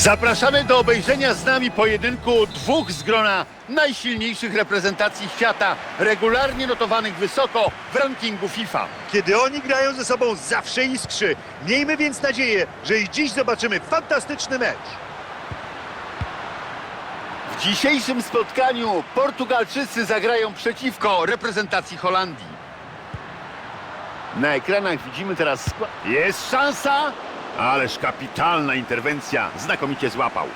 Zapraszamy do obejrzenia z nami pojedynku dwóch z grona najsilniejszych reprezentacji świata, regularnie notowanych wysoko w rankingu FIFA. Kiedy oni grają ze sobą zawsze iskrzy. Miejmy więc nadzieję, że i dziś zobaczymy fantastyczny mecz. W dzisiejszym spotkaniu Portugalczycy zagrają przeciwko reprezentacji Holandii. Na ekranach widzimy teraz skład. Jest szansa, ależ kapitalna interwencja. Znakomicie złapał.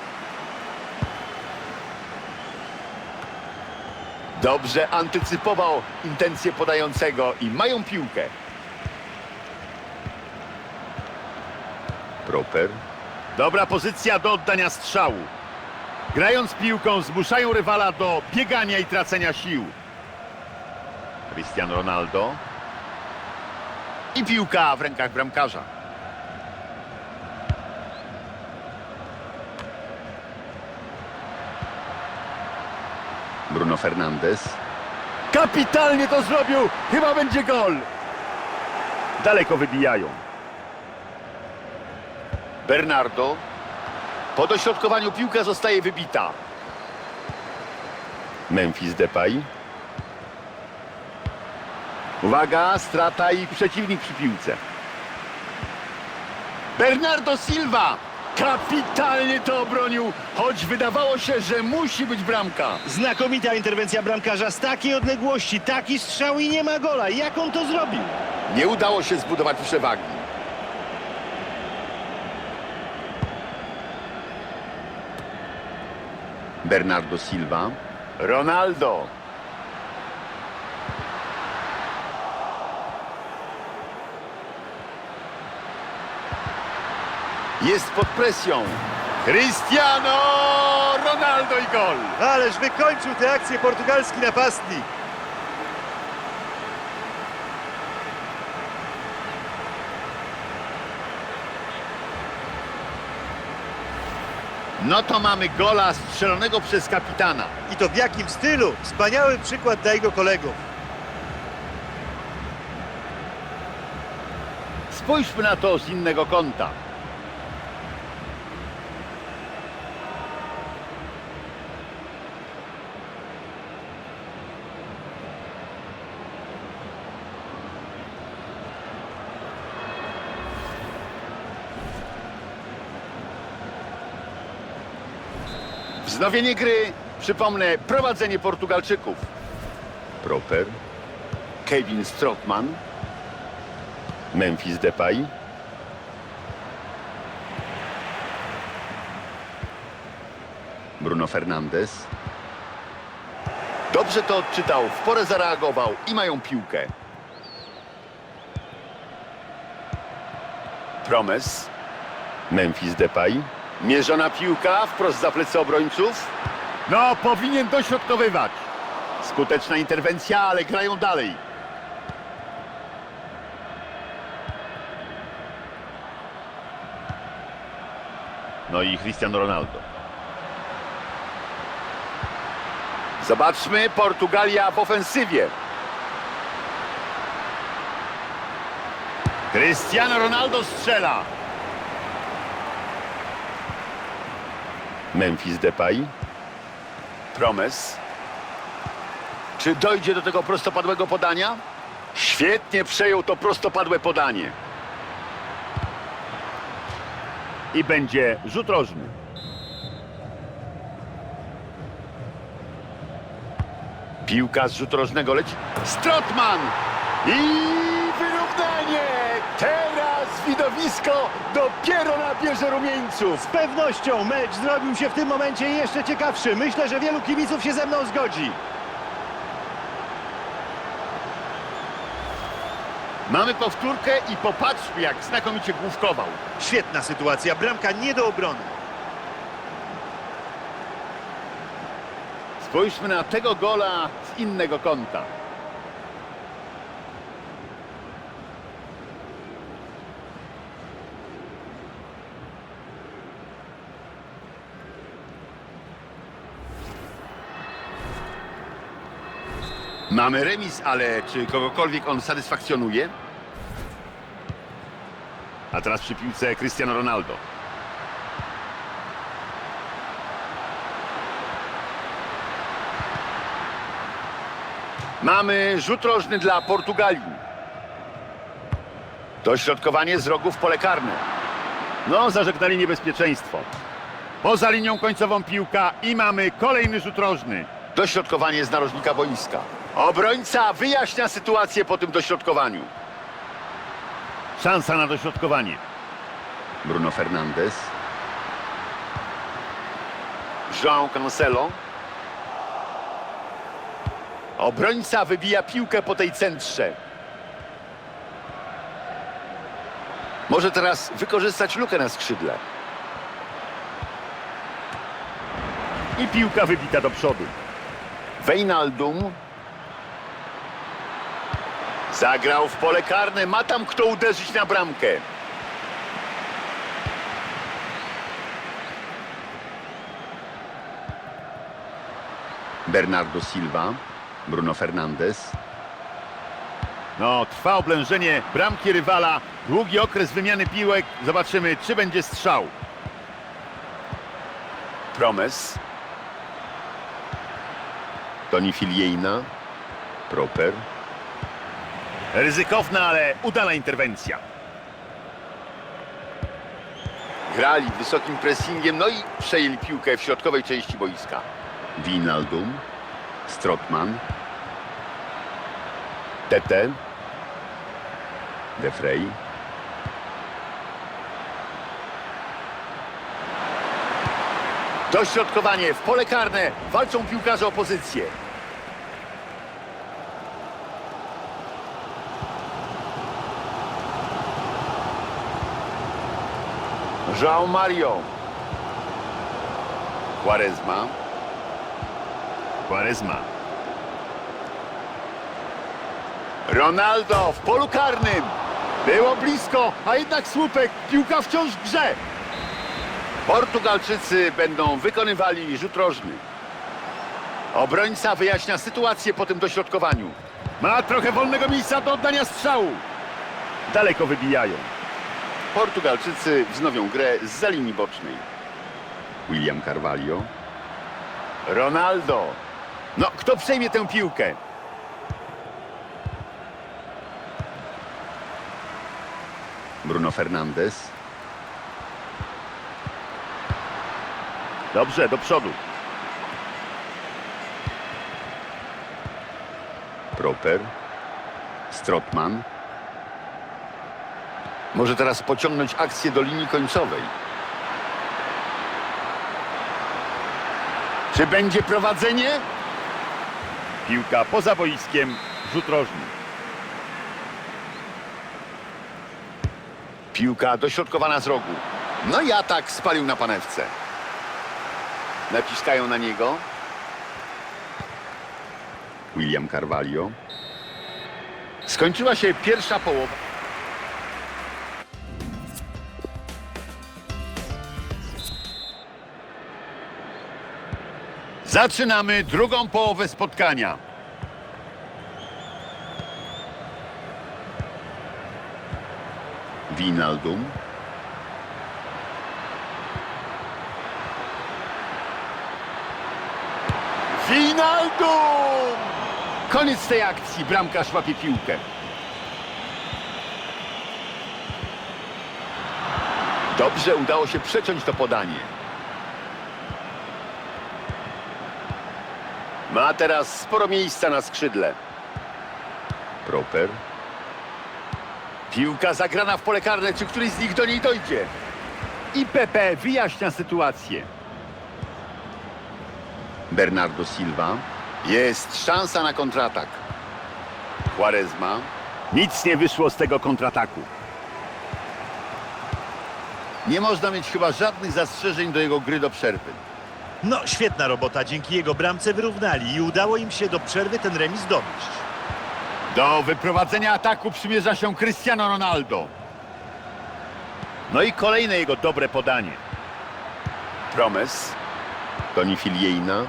Dobrze antycypował intencje podającego i mają piłkę. Proper. Dobra pozycja do oddania strzału. Grając piłką zmuszają rywala do biegania i tracenia sił. Cristiano Ronaldo. I piłka w rękach bramkarza. Bruno Fernandes. Kapitalnie to zrobił! Chyba będzie gol! Daleko wybijają. Bernardo. Po dośrodkowaniu piłka zostaje wybita. Memphis Depay. Uwaga, strata i przeciwnik przy piłce. Bernardo Silva kapitalnie to obronił, choć wydawało się, że musi być bramka. Znakomita interwencja bramkarza z takiej odległości, taki strzał i nie ma gola. Jak on to zrobił? Nie udało się zbudować przewagi. Bernardo Silva. Ronaldo. Jest pod presją. Cristiano Ronaldo i gol. Ależ wykończył tę akcję portugalski napastnik. No to mamy gola strzelonego przez kapitana. I to w jakim stylu? Wspaniały przykład dla jego kolegów. Spójrzmy na to z innego kąta. Wznowienie gry, przypomnę, prowadzenie Portugalczyków. Proper, Kevin Strootman, Memphis Depay. Bruno Fernandes. Dobrze to odczytał, w porę zareagował i mają piłkę. Promes. Memphis Depay. Mierzona piłka wprost za plecy obrońców. No, powinien dośrodkowywać. Skuteczna interwencja, ale grają dalej. No i Cristiano Ronaldo. Zobaczmy Portugalia w ofensywie. Cristiano Ronaldo strzela. Memphis Depay. Promes. Czy dojdzie do tego prostopadłego podania? Świetnie przejął to prostopadłe podanie. I będzie rzut rożny. Piłka z rzutu rożnego leci. Strotman! I widowisko dopiero nabierze rumieńców. Z pewnością mecz zrobił się w tym momencie jeszcze ciekawszy. Myślę, że wielu kibiców się ze mną zgodzi. Mamy powtórkę i popatrzmy, jak znakomicie główkował. Świetna sytuacja, bramka nie do obrony. Spójrzmy na tego gola z innego kąta. Mamy remis, ale czy kogokolwiek on satysfakcjonuje? A teraz przy piłce Cristiano Ronaldo. Mamy rzut rożny dla Portugalii. Dośrodkowanie z rogów pole karne. No, zażegnali niebezpieczeństwo. Poza linią końcową piłka i mamy kolejny rzut rożny. Dośrodkowanie z narożnika boiska. Obrońca wyjaśnia sytuację po tym dośrodkowaniu. Szansa na dośrodkowanie. Bruno Fernandes. João Cancelo. Obrońca wybija piłkę po tej centrze. Może teraz wykorzystać lukę na skrzydle. I piłka wybita do przodu. Wejnaldum. Zagrał w pole karne. Ma tam kto uderzyć na bramkę. Bernardo Silva. Bruno Fernandes. No, trwa oblężenie bramki rywala. Długi okres wymiany piłek. Zobaczymy, czy będzie strzał. Promes. Toni Filiejna. Proper. Ryzykowna, ale udana interwencja. Grali wysokim pressingiem, no i przejęli piłkę w środkowej części boiska. Winaldum. Strotman. Tete. De Frey. Dośrodkowanie w pole karne. Walczą piłkarze o João Mario. Quaresma. Quaresma. Ronaldo w polu karnym. Było blisko, a jednak słupek. Piłka wciąż w grze. Portugalczycy będą wykonywali rzut rożny. Obrońca wyjaśnia sytuację po tym dośrodkowaniu. Ma trochę wolnego miejsca do oddania strzału. Daleko wybijają. Portugalczycy wznowią grę z linii bocznej. William Carvalho. Ronaldo. No, kto przejmie tę piłkę? Bruno Fernandes. Dobrze, do przodu. Proper. Strotman. Może teraz pociągnąć akcję do linii końcowej. Czy będzie prowadzenie? Piłka poza boiskiem, rzut rożny. Piłka dośrodkowana z rogu. No i atak spalił na panewce. Naciskają na niego. William Carvalho. Skończyła się pierwsza połowa. Zaczynamy drugą połowę spotkania. Winaldum. Winaldum! Koniec tej akcji. Bramkarz łapie piłkę. Dobrze udało się przeciąć to podanie. Ma teraz sporo miejsca na skrzydle. Proper. Piłka zagrana w pole karne. Czy któryś z nich do niej dojdzie? I Pepe wyjaśnia sytuację. Bernardo Silva. Jest szansa na kontratak. Quaresma. Nic nie wyszło z tego kontrataku. Nie można mieć chyba żadnych zastrzeżeń do jego gry do przerwy. No, świetna robota. Dzięki jego bramce wyrównali i udało im się do przerwy ten remis zdobyć. Do wyprowadzenia ataku przymierza się Cristiano Ronaldo. No i kolejne jego dobre podanie. Promes. Toni Filiejna.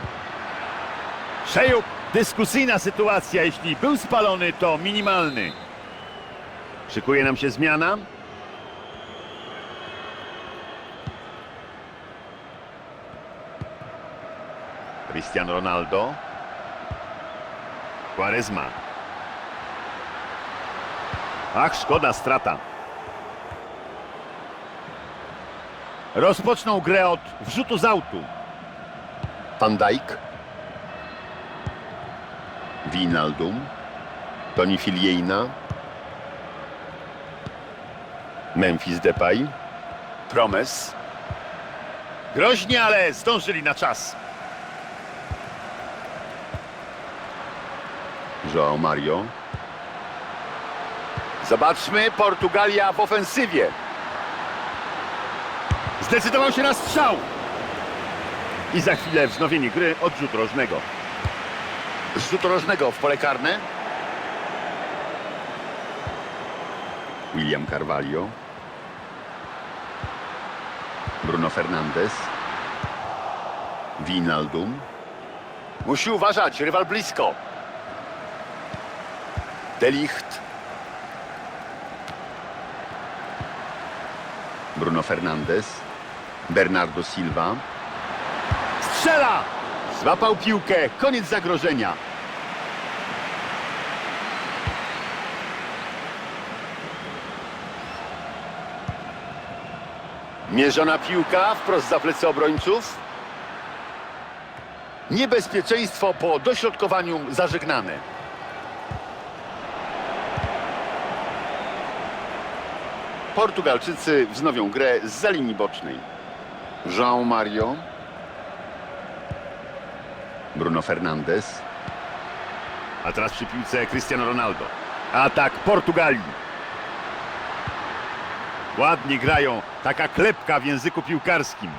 Przejął dyskusyjna sytuacja. Jeśli był spalony, to minimalny. Szykuje nam się zmiana. Cristiano Ronaldo. Quaresma. Ach, szkoda, strata. Rozpoczną grę od wrzutu z autu. Van Dijk. Wijnaldum. Toni Filiejna. Memphis Depay. Promes. Groźnie, ale zdążyli na czas. João Mario. Zobaczmy Portugalia w ofensywie. Zdecydował się na strzał. I za chwilę wznowienie gry od rzutu rożnego. Z rzutu rożnego w pole karne. William Carvalho. Bruno Fernandes. Wijnaldum. Musi uważać, rywal blisko. Delicht. Bruno Fernandes. Bernardo Silva. Strzela! Złapał piłkę. Koniec zagrożenia. Mierzona piłka wprost za plecy obrońców. Niebezpieczeństwo po dośrodkowaniu zażegnane. Portugalczycy wznowią grę z linii bocznej. João Mario. Bruno Fernandes. A teraz przy piłce Cristiano Ronaldo. Atak Portugalii. Ładnie grają. Taka klepka w języku piłkarskim.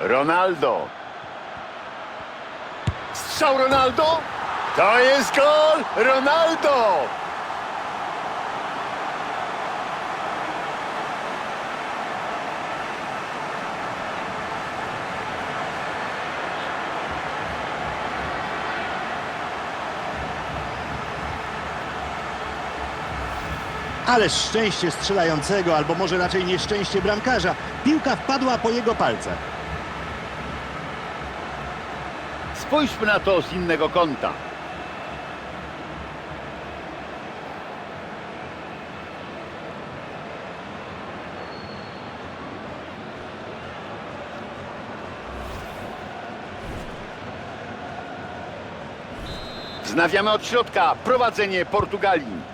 Ronaldo. Strzał Ronaldo. To jest gol Ronaldo. Ale szczęście strzelającego, albo może raczej nieszczęście bramkarza. Piłka wpadła po jego palcach. Spójrzmy na to z innego kąta. Wznawiamy od środka prowadzenie Portugalii.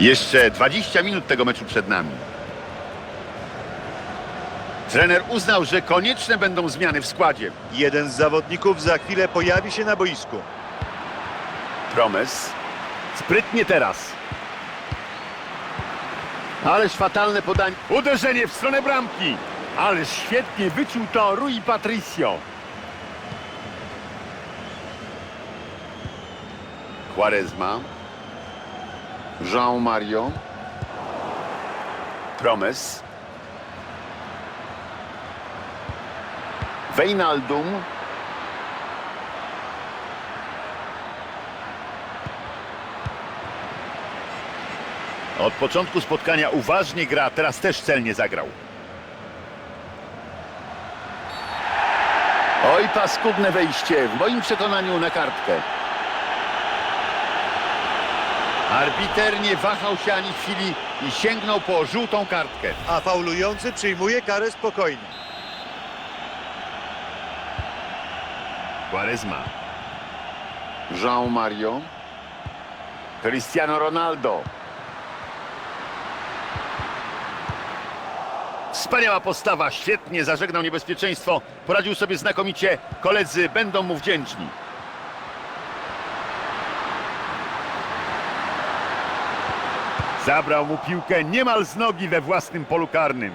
Jeszcze 20 minut tego meczu przed nami. Trener uznał, że konieczne będą zmiany w składzie. Jeden z zawodników za chwilę pojawi się na boisku. Promes. Sprytnie teraz. Ależ fatalne podanie. Uderzenie w stronę bramki. Ależ świetnie wyczuł to Rui Patricio. Quaresma. Jean Mario. Promes. Wejnaldum. Od początku spotkania uważnie gra, teraz też celnie zagrał. Oj, paskudne wejście, w moim przekonaniu na kartkę. Arbiter nie wahał się ani chwili i sięgnął po żółtą kartkę. A faulujący przyjmuje karę spokojnie. Quaresma. Jean Mario. Cristiano Ronaldo. Wspaniała postawa, świetnie zażegnał niebezpieczeństwo. Poradził sobie znakomicie. Koledzy będą mu wdzięczni. Zabrał mu piłkę niemal z nogi we własnym polu karnym.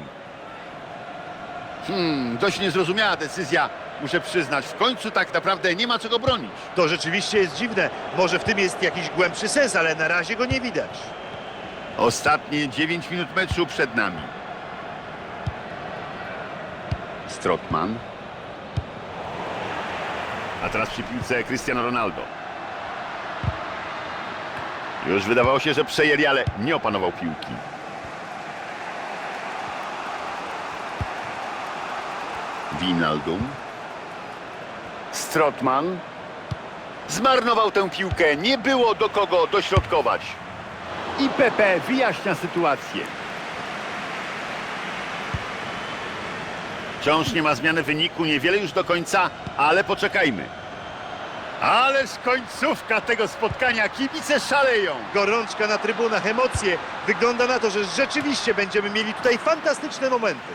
Hmm, dość niezrozumiała decyzja, muszę przyznać. W końcu tak naprawdę nie ma czego bronić. To rzeczywiście jest dziwne. Może w tym jest jakiś głębszy sens, ale na razie go nie widać. Ostatnie 9 minut meczu przed nami. Strotman. A teraz przy piłce Cristiano Ronaldo. Już wydawało się, że przejęli, ale nie opanował piłki. Winaldum. Strotman. Zmarnował tę piłkę. Nie było do kogo dośrodkować. I Pepe wyjaśnia sytuację. Wciąż nie ma zmiany wyniku, niewiele już do końca, ale poczekajmy. Ależ końcówka tego spotkania, kibice szaleją. Gorączka na trybunach, emocje. Wygląda na to, że rzeczywiście będziemy mieli tutaj fantastyczne momenty.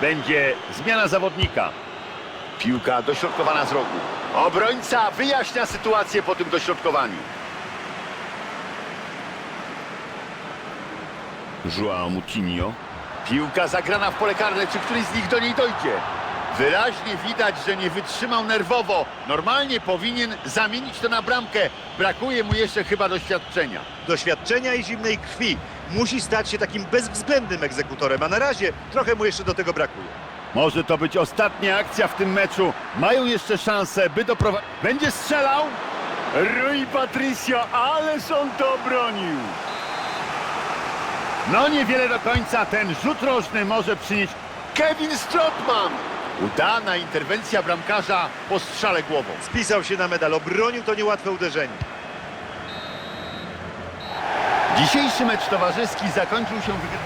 Będzie zmiana zawodnika. Piłka dośrodkowana z rogu. Obrońca wyjaśnia sytuację po tym dośrodkowaniu. Joao Moutinho. Piłka zagrana w pole karne. Czy któryś z nich do niej dojdzie? Wyraźnie widać, że nie wytrzymał nerwowo. Normalnie powinien zamienić to na bramkę. Brakuje mu jeszcze chyba doświadczenia. Doświadczenia i zimnej krwi. Musi stać się takim bezwzględnym egzekutorem, a na razie trochę mu jeszcze do tego brakuje. Może to być ostatnia akcja w tym meczu. Mają jeszcze szansę, by doprowadzić. Będzie strzelał? Rui Patricio, ależ on to obronił. No niewiele do końca. Ten rzut rożny może przynieść Kevin Strotman. Udana interwencja bramkarza po strzale głową. Spisał się na medal, obronił to niełatwe uderzenie. Dzisiejszy mecz towarzyski zakończył się wygraniem.